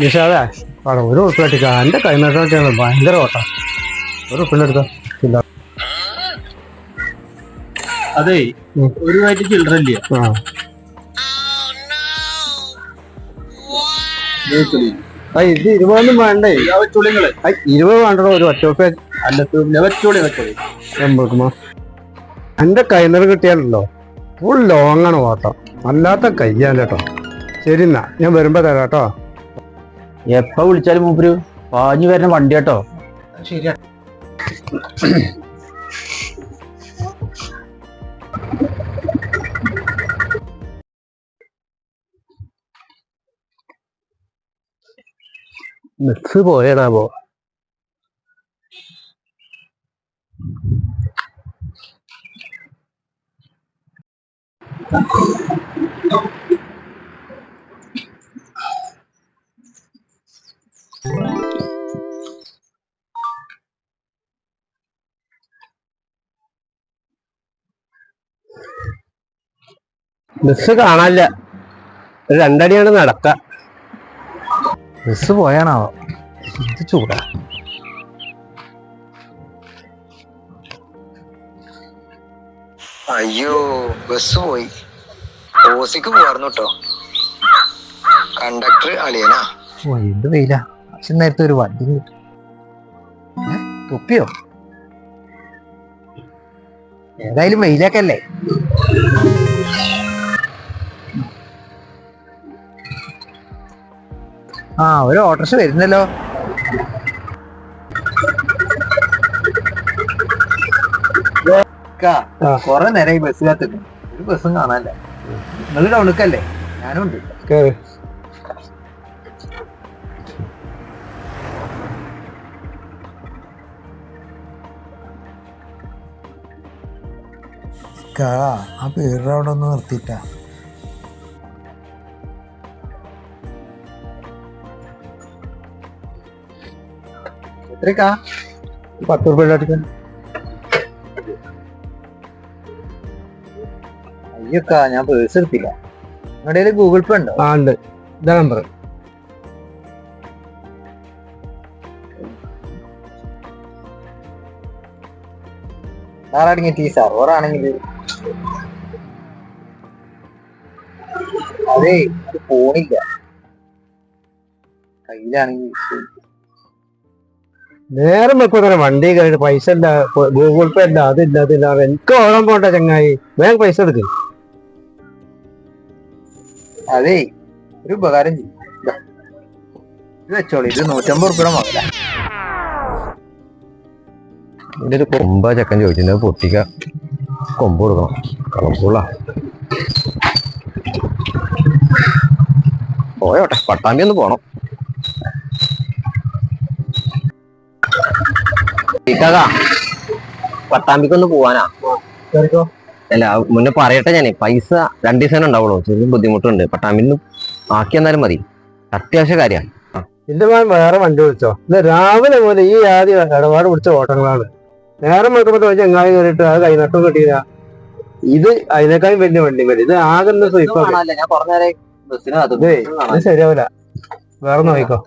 നിഷാദേ? അവിടെ ഒരു ഉറുപ്പിട്ടിക്ക എന്റെ കൈനട്ടാണ് ഭയങ്കര ഓട്ടം. ഒരു ഉറുപ്പിലെടുത്തോ ഇല്ല. അതെ ഒരു വയറ്റ് ചിൽഡ്രൻ ഇല്ല ഇത് ഇരുപതൊന്നും വേണ്ടേ? വെച്ചോളിങ്ങൾ ഇരുപത് വേണ്ടോ ഒരു ഒറ്റ അല്ല വെച്ചോളി വെച്ചോളി എന്റെ കൈനർ കിട്ടിയാലല്ലോ ഫുൾ ലോങ്ങാണ് ഓട്ടം. അല്ലാത്ത കേട്ടോ. ശരി എന്നാ ഞാൻ വരുമ്പോ തരാം കേട്ടോ. എപ്പ വിളിച്ചാലും മൂപ്പര്? പാഞ്ഞു വരുന്ന വണ്ടി കേട്ടോ. ശരിയാ. മിക്സ് പോയണാവോ ബസ് കാണാനില്ല. ഒരു രണ്ടടിയാണ് നടക്ക. ബസ് പോയാണാവോ? ഇത് ചൂടാ. അയ്യോ ബസ് പോയി. ഓസിക്ക് പോവാർന്നു കേട്ടോ കണ്ടക്ടർ അളിയനാ. എന്ത് വെയില. പക്ഷെ നേരത്തെ ഒരു വണ്ടി കിട്ടും തൊപ്പിയോ? ഏതായാലും വെയിലേക്കല്ലേ ആ ഒരു ഓട്ടർഷ വരുന്നല്ലോ. കൊറേ നേരമായി ബസ് കാത്തിട്ട് ഒരു ബസ്സും കാണാനില്ല. നിങ്ങൾ ടൗണിക്കല്ലേ? ഞാനും ഉണ്ട് കേറ് ആ പേര് അവിടെ ഒന്ന് നിർത്തിയിട്ടാ. പത്ത് റുപ്യ അടിക്കാൻ അയ്യൊക്കാ ഞാൻ പേഴ്സ് എടുത്തില്ല. നിങ്ങളുടെ ഗൂഗിൾ പേ ഉണ്ടോ? ആ ഉണ്ട്. ഇതാ നമ്പർ ആരാണെങ്കിൽ ഈ സർവർ ആണെങ്കിൽ അതെ പോണില്ല. കയ്യിലാണെങ്കിൽ നേരം വെക്കുന്ന വണ്ടി കയറി പൈസ ഇല്ല. ഗൂഗിൾ പേ ഇല്ല അതില്ല അതില്ല എനിക്ക് ഓണം പോണ്ട ചങ്ങായി. വേഗം പൈസ എടുക്ക്. അതേ ഒരു ഉപകാരം ചെയ്യും. ഇതാ. ഇത് വെച്ചോളൂ ഇത് നൂറ്റമ്പത് റുപ്യ മാത്രം ഇതിന്റെ ഒരു കൊമ്പ ചക്കൻ ചോദിച്ചിട്ടുണ്ട് പൊട്ടിക്ക. കൊമ്പ് കൊടുക്കണം കളർഫുള്ള പോയോട്ടെ പട്ടാമ്പി ഒന്ന് പോണം ഇക്കാക്കാ, പട്ടാമ്പിക്കൊന്ന് പോവാനാ. അല്ല മുന്നേ പറയട്ടെ ഞാനേ. പൈസ രണ്ടു ദിവസം ഉണ്ടാവുള്ളൂ. ചെറിയ ബുദ്ധിമുട്ടുണ്ട്. പട്ടാമ്പിന്ന് ആക്കി എന്നാലും മതി. അത്യാവശ്യ കാര്യ എന്റെ വേറെ വണ്ടി വിളിച്ചോ. രാവിലെ മുതൽ ഈ ആദ്യം ഇടപാട് പിടിച്ച ഓട്ടങ്ങളാണ്. നേരം വെക്കുമ്പോ ചങ്ങായി കയറിയിട്ട് അത് കൈനട്ടും കിട്ടിയില്ല. ഇത് അതിനേക്കാളും വലിയ വണ്ടി വരും ഇത് ആകെ ഒന്ന് സ്വീപ്പ് ഞാൻ പറഞ്ഞേരെ ബസ്സിന് ഇതേ ഇത് ശരിയാവില്ല വേറെ നോക്കിക്കോ.